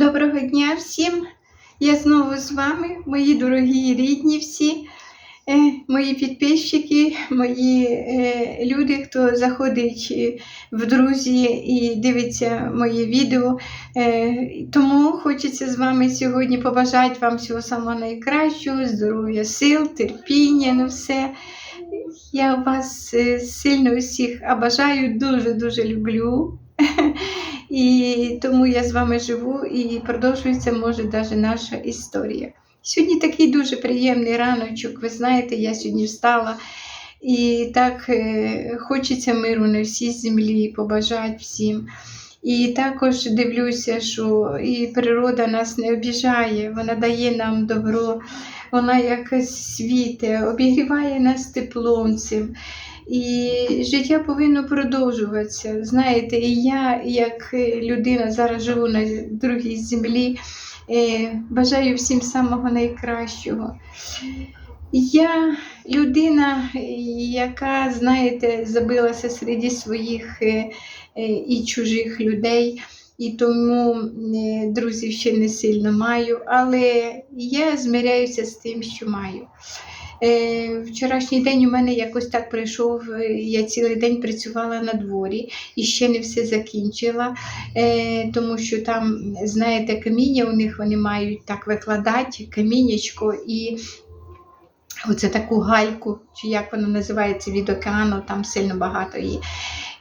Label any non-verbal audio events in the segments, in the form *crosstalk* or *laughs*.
Доброго дня всім! Я знову з вами, мої дорогі рідні всі, е, мої підписчики, мої е, люди, хто заходить е, в друзі і дивиться мої відео. Тому хочеться з вами сьогодні побажати вам всього самого найкращого, здоров'я, сил, терпіння, ну все. Я вас сильно усіх бажаю, дуже-дуже люблю. *laughs* І тому я з вами живу і продовжується, може, навіть наша історія. Сьогодні такий дуже приємний раночок. Ви знаєте, я сьогодні встала і так е, хочеться миру на всій землі, побажати всім. І також дивлюся, що і природа нас не обіжає, вона дає нам добро, вона якось світе, обігріває нас теплом цим. І життя повинно продовжуватися. Знаєте, і я, як е, людина, зараз живу на другій землі, е, бажаю всім самого найкращого. Я людина, яка, знаєте, забилася серед своїх е, е, і чужих людей, і тому е, друзів ще не сильно маю, але я змиряюся з тим, що маю. Е, Вчорашній день у мене якось так прийшов. е, Я цілий день працювала на дворі і ще не все закінчила, е, тому що там, знаєте, каміння у них вони мають так викладати, каміннячко і. Оце таку гальку, чи як воно називається від океану, там сильно багато її.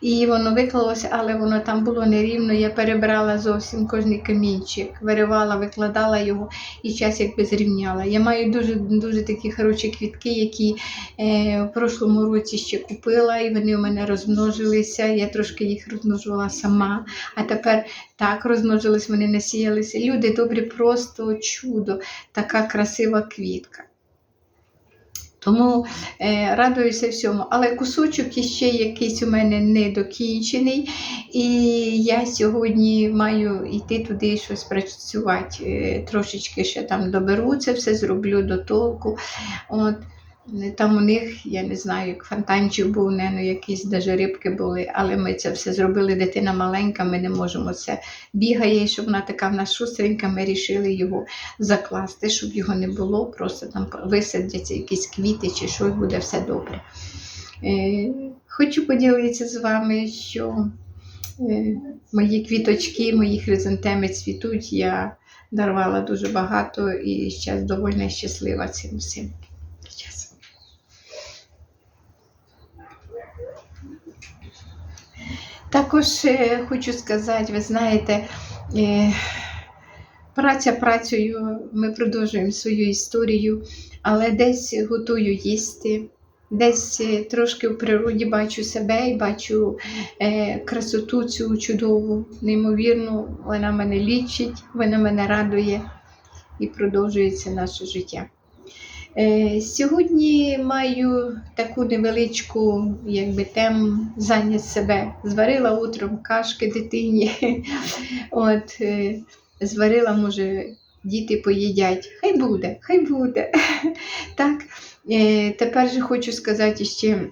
І воно виклалося, але воно там було нерівно. Я перебрала зовсім кожний камінчик, виривала, викладала його і час якби зрівняла. Я маю дуже дуже такі хороші квітки, які е, в прошлому році ще купила, і вони у мене розмножилися. Я трошки їх розмножувала сама, а тепер так розмножились, вони насіялися. Люди добрі, просто чудо, така красива квітка. Тому е, радуюся всьому. Але кусочок іще якийсь у мене не докінчений, і я сьогодні маю йти туди щось працювати. Е, трошечки ще там доберу це все, зроблю до толку. От. Там у них, я не знаю, як фонтанчик був, не, ну, якісь даже рибки були, але ми це все зробили. Дитина маленька, ми не можемо це. Бігає, щоб вона така в нас шустренька, ми вирішили його закласти, щоб його не було. Просто там висадяться якісь квіти чи щось, буде все добре. Е, хочу поділитися з вами, що е, мої квіточки, мої хризантеми цвітуть. Я дарувала дуже багато і зараз доволі щаслива цим всім. Також е, хочу сказати, ви знаєте, е, праця працею, ми продовжуємо свою історію, але десь готую їсти, десь е, трошки в природі бачу себе і бачу красоту цю чудову, неймовірну, вона мене лічить, вона мене радує і продовжується наше життя. Е, Сьогодні маю таку невеличку якби, тему зайняти себе. Зварила утром кашки дитині. *laughs* От, е, зварила, може, діти поїдять. Хай буде, хай буде. *laughs* Так, е, тепер же хочу сказати ще.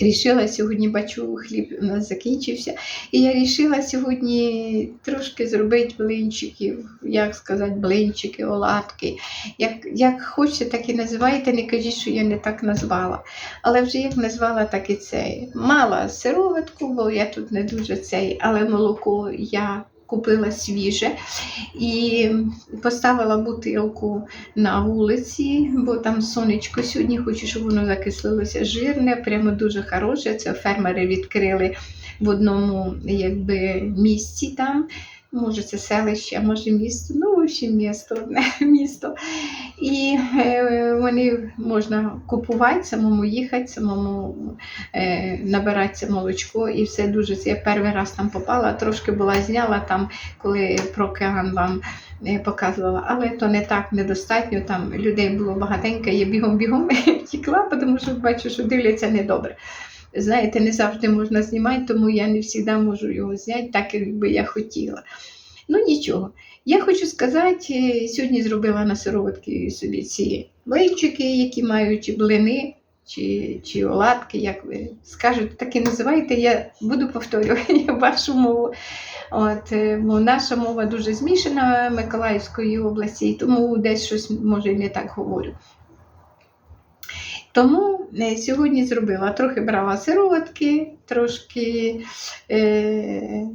Рішила сьогодні, бачу, хліб у нас закінчився. І я рішила сьогодні трошки зробити блинчиків, як сказати, блинчики, оладки. Як як хочете, так і називайте, не кажіть, що я не так назвала. Але вже як назвала, так і це. Мала сироватку, бо я тут не дуже цей, але молоко я купила свіже і поставила бутилку на вулиці, бо там сонечко сьогодні, хочу, щоб воно закислилося жирне, прямо дуже хороше. Це фермери відкрили в одному якби, місці там. Може, це селище, а може місто, ну, в общем, місто, *laughs* одне місто. І е, вони можна купувати, самому їхати, самому е, набирати молочко. І все дуже. Я перший раз там попала, трошки була зняла там, коли про океан вам е, показувала, але то не так недостатньо. Там людей було багатенько, я бігом-бігом *laughs* втікла, тому що бачу, що дивляться недобре. Знаєте, не завжди можна знімати, тому я не завжди можу його зняти так, як би я хотіла. Ну нічого. Я хочу сказати, е, сьогодні зробила на сироватки собі ці блинчики, які мають чи блини, чи, чи оладки, як ви скажете, так і називаєте, я буду повторювати *laughs* вашу мову. От, е, бо наша мова дуже змішана Миколаївської області, тому десь щось може і не так говорю. Тому е, сьогодні зробила трохи брала сироватки, трошки е,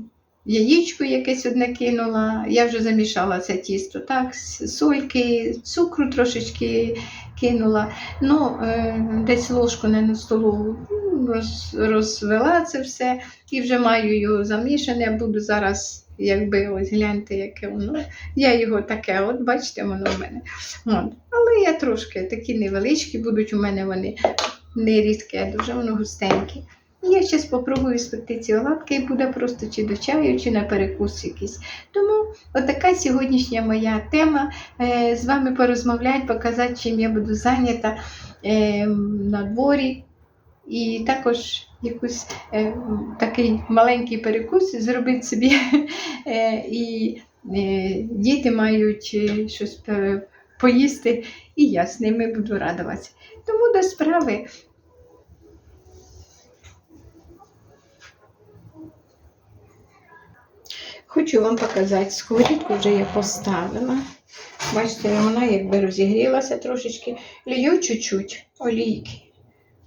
яєчко якесь одне кинула. Я вже замішала це тісто, так, сольки, цукру трошечки кинула. Ну, е, десь ложку не на столову роз, розвела це все і вже маю його замішане. Буду зараз, якби ось гляньте, яке воно. Я його таке, от бачите, воно в мене. От. Але я трошки такі невеличкі будуть у мене вони не рідке, дуже воно густеньке. Я зараз спробую спекти ці оладки і буде просто чи до чаю, чи на перекус якийсь. Тому отака сьогоднішня моя тема. Е, з вами порозмовляти, показати, чим я буду зайнята е, на дворі. І також якийсь е, такий маленький перекус зробити собі. *laughs* Е, і е, діти мають е, щось поїсти, і я з ними буду радуватися. Тому до справи. Хочу вам показати, сковорідку вже я поставила. Бачите, вона якби розігрілася трошечки. Лію чуть-чуть олійки.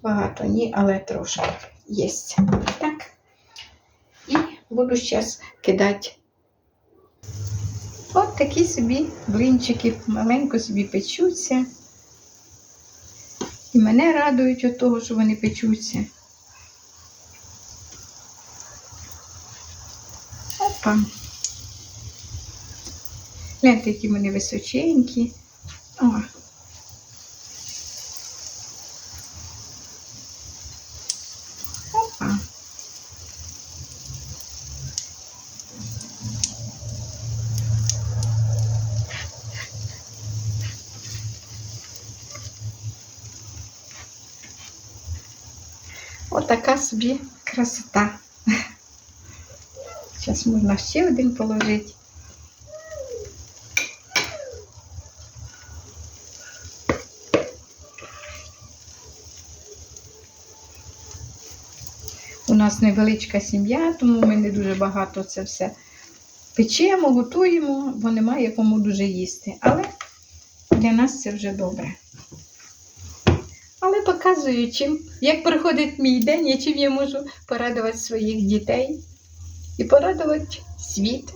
Багато ні, але трошки є. Так. І буду зараз кидати. От такі собі блинчики маленько собі печуться. І мене радують від того, що вони печуться. Опа. Гляньте, які вони височенькі. О. Опа. Отака собі красота. Зараз можна ще один положити. У нас невеличка сім'я, тому ми не дуже багато це все печемо, готуємо, бо немає кому дуже їсти. Але для нас це вже добре. Але показую, чим, як проходить мій день і чим я можу порадувати своїх дітей і порадувати світ,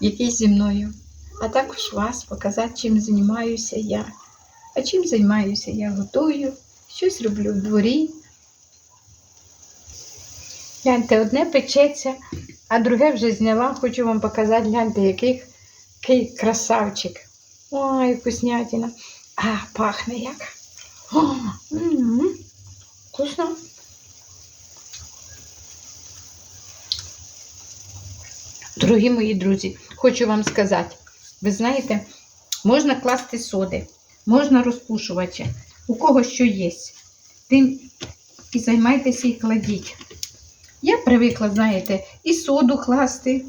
який зі мною, а також вас показати, чим займаюся я. А чим займаюся? Я готую, щось роблю в дворі. Гляньте, одне печеться, а друге вже зняла. Хочу вам показати, гляньте, який, який красавчик. Ой, вкуснятина. А, пахне як. О, Вкусно. Дорогі мої друзі, хочу вам сказати, ви знаєте, можна класти соди, можна розпушувачі, у кого що є. Тим і займайтеся і кладіть. Я привикла, знаєте, і соду класти.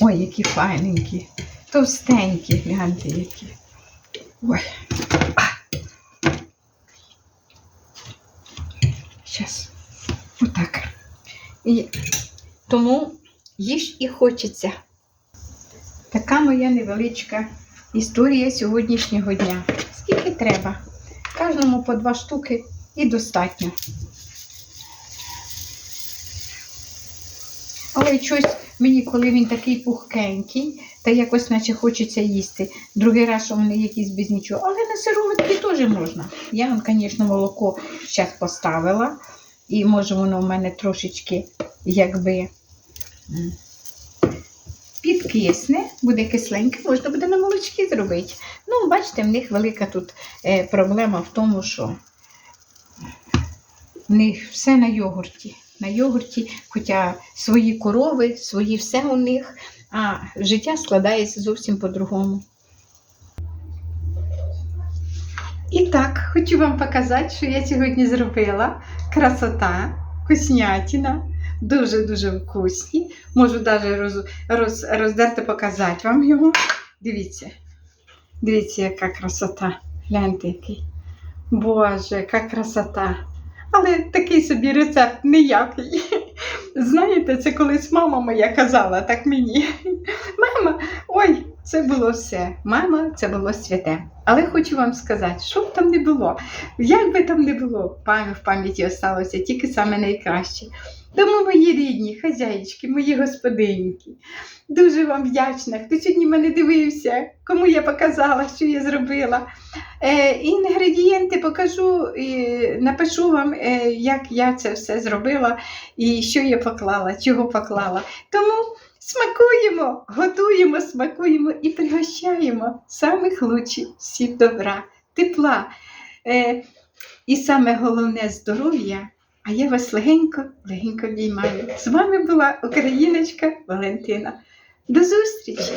Ой, які файненькі, товстенькі, гляньте які. Ой. Зараз. Отак. І тому їж і хочеться. Така моя невеличка історія сьогоднішнього дня. Скільки треба? Кожному по два штуки і достатньо. Але щось мені, коли він такий пухкенький, та якось наче хочеться їсти. Другий раз, що вони якісь без нічого. Але на сироватки теж можна. Я, звісно, молоко зараз поставила. І може воно в мене трошечки якби підкисне, буде кисленьке, можна буде на молочки зробити. Ну, бачите, в них велика тут е, проблема в тому, що в них все на йогурті. На йогурті, хоча свої корови, свої все у них, а життя складається зовсім по-другому. І так, хочу вам показати, що я сьогодні зробила. Красота, вкуснятина, дуже-дуже вкусні. Можу навіть роз, роз, роздерти, показати вам його. Дивіться. Дивіться, яка красота. Гляньте який. Боже, яка красота. Але такий собі рецепт ніякий. Знаєте, це колись мама моя казала так мені. Мама, ой, це було все. Мама, це було святе. Але хочу вам сказати, що б там не було, як би там не було, в пам'яті осталося тільки саме найкраще. Тому мої рідні, хазяїчки, мої господинки, дуже вам вдячна, хто сьогодні мене дивився, кому я показала, що я зробила. Е, інгредієнти покажу, і напишу вам, е, як я це все зробила і що я поклала, чого поклала. Тому смакуємо, готуємо, смакуємо і пригощаємо самих лучших всіх добра, тепла. Е, і саме головне здоров'я. А я вас легенько, легенько обіймаю. З вами була Україночка Валентина. До зустрічі!